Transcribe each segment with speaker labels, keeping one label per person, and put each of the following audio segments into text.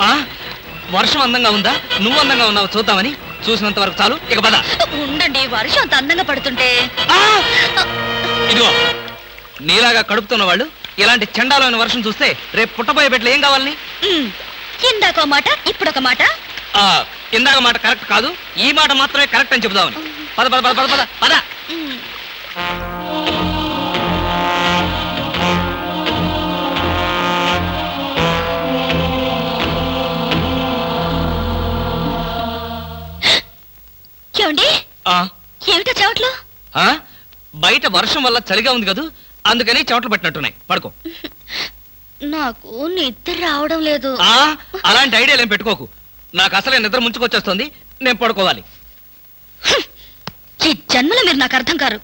Speaker 1: ఆ? వర్షం అందంగా ఉందా? నువ్వు అందంగా ఉన్నావు చూద్దామని చూసినంత వరకు చాలు. ఇక పద.
Speaker 2: ఉండండి వర్షం అంత అందంగా పడుతుంటే.
Speaker 1: ఆ! ఇదిగో నీలాగా కడుపుతున్న వాళ్ళు ఇలాంటి చండాలమైన వర్షం చూస్తే రేపు పుట్టబోయే బిడ్డలు ఏం కావాలని?
Speaker 2: ఉమ్, ఇందాక మాట ఇప్పుడు ఒక మాట.
Speaker 1: ఆ ఇందాక మాట కరెక్ట్ కాదు ఈ మాట మాత్రమే కరెక్ట్ అని చెబుదామని. పద పద పద పద పద పద.
Speaker 2: ఏమిటో చెవట్లు
Speaker 1: ఆ? బయట వర్షం వల్ల చలిగా ఉంది కదూ? అందుకని చెమటలు పట్టినట్టున్నాయి. పడుకో.
Speaker 2: నాకు నిద్ర రావడం లేదు.
Speaker 1: ఆ? అలాంటి ఐడియాలు ఏం పెట్టుకోకు. నాకు అసలే నిద్ర ముంచుకొచ్చేస్తుంది. నేను పడుకోవాలి.
Speaker 2: ఈ జన్మలో మీరు నాకు అర్థం కారు.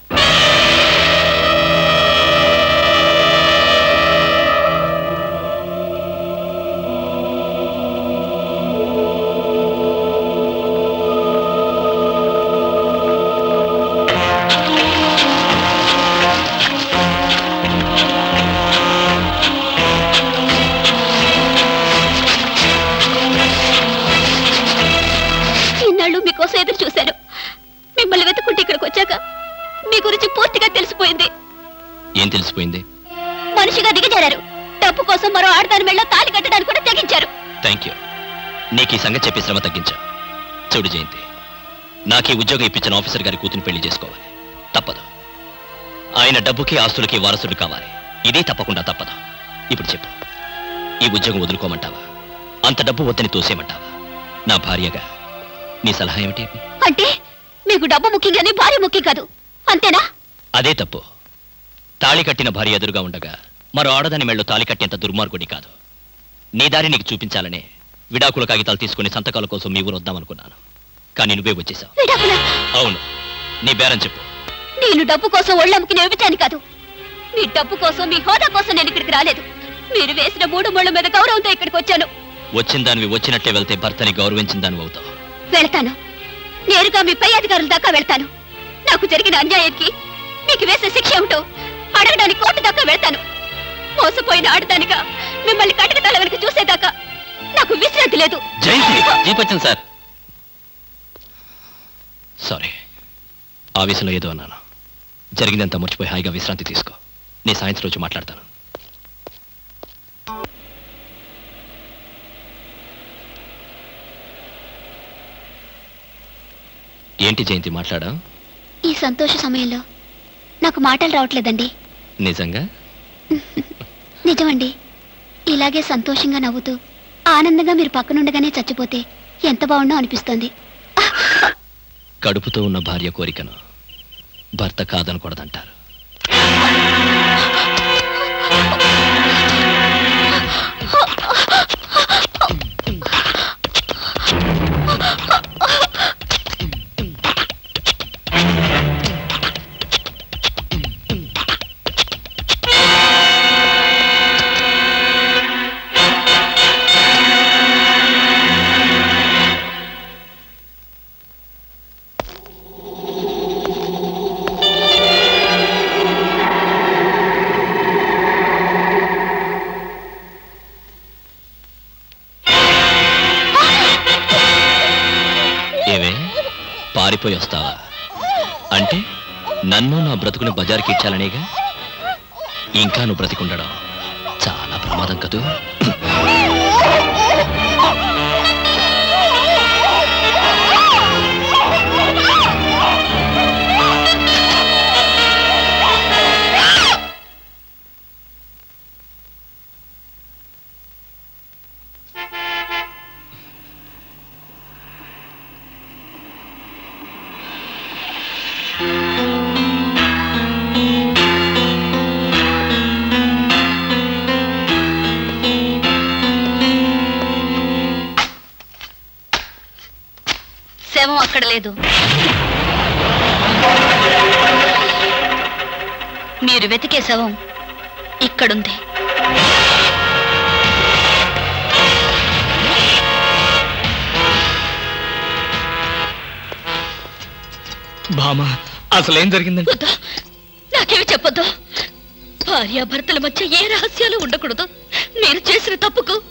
Speaker 3: ఏం తెలిసిపోయింది?
Speaker 2: మనిషిగా దిగజారారు. డబ్బు కోసం మరో ఆడదాని మెళ్ళ తాలి కట్టడానికి కూడా తెగించారు.
Speaker 3: థ్యాంక్ యూ నీకు ఈ సంగతి చెప్పి శ్రమ తగ్గించా. చూడు జయంతి నాకు ఈ ఉద్యోగం ఇప్పించిన ఆఫీసర్ గారి కూతురు పెళ్ళి చేసుకోవాలి. తప్పదు. ఆయన డబ్బుకి ఆస్తులకి వారసుడు కావాలి. ఇదే తప్పకుండా తప్పదు. ఇప్పుడు చెప్పు ఈ ఉద్యోగం వదులుకోమంటావా? అంత డబ్బు వద్దని తోసేయమంటావా? నా భార్యగా నీ సలహా ఏమిటి?
Speaker 2: అంటే మీకు డబ్బు ముఖ్యం కానీ భార్య ముఖ్యం కాదు. అంతేనా?
Speaker 3: అదే తప్పు. తాళి కట్టిన భార్య ఎదురుగా ఉండగా మరో ఆడదాని మెళ్ళో తాళి కట్టేంత దుర్మార్గుడి కాదు. నీ దారి నీకు చూపించాలనే విడాకుల కాగితాలు తీసుకుని సంతకాల కోసం మీ ఊరు వద్దామనుకున్నాను. కానీ నువ్వే వచ్చేసావు. అవును. నీ బేరం చెప్పు.
Speaker 2: నేను డబ్బు కోసం ఒళ్ళమ్ముకుని ఇవ్వటాను కాదు. మీ డబ్బు కోసం మీ హోదా కోసం నేను ఇక్కడికి రాలేదు. మీరు వేసిన మూడు ముళ్ళ మీద గౌరవంతో ఇక్కడికి వచ్చాను.
Speaker 3: వచ్చిన దానివి వచ్చినట్టే వెళ్తే భర్తని గౌరవించిన దానివి అవుతావు.
Speaker 2: వెళ్తాను. నేరుగా మీ పై అధికారుల దాకా వెళ్తాను. నాకు జరిగిన అన్యాయానికి మీకు వేసే శిక్ష ఏమిటో అడగడానికి కోర్టు దాకా వెళ్తాను. మోసపోయిన ఆడదానిగా మిమ్మల్ని కటక తల వెనక చూసేదాకా నాకు విశ్రాంతి లేదు.
Speaker 3: జయంతి సార్. సారీ ఆవేశంలో ఏదో అన్నాను. జరిగిందంతా మర్చిపోయి హాయిగా విశ్రాంతి తీసుకో. నీ సాయంత్రం రోజు మాట్లాడతాను. ఏంటి జయంతి మాట్లాడా
Speaker 2: ఈ సంతోష సమయంలో నాకు మాటలు రావట్లేదండి.
Speaker 3: నిజంగా?
Speaker 2: నిజమండి. ఇలాగే సంతోషంగా నవ్వుతూ ఆనందంగా మీరు పక్కనుండగానే చచ్చిపోతే ఎంత బాగుండో అనిపిస్తోంది.
Speaker 3: కడుపుతో ఉన్న భార్య కోరికను భర్త కాదనకూడదంటారు. పారిపోయి వస్తావా? అంటే నన్ను నా బ్రతుకుని బజార్కి ఇచ్చాలనేగా? ఇంకా నువ్వు బ్రతికుండడం చాలా ప్రమాదం కదూ?
Speaker 2: అక్కడ లేదు. మీరు వెతికే శవం ఇక్కడుంది.
Speaker 1: భామా అసలు
Speaker 2: వద్దు. నాకేమి చెప్పొద్దు. భార్యాభర్తల మధ్య ఏ రహస్యాలు ఉండకూడదు. మీరు చేసిన తప్పుకు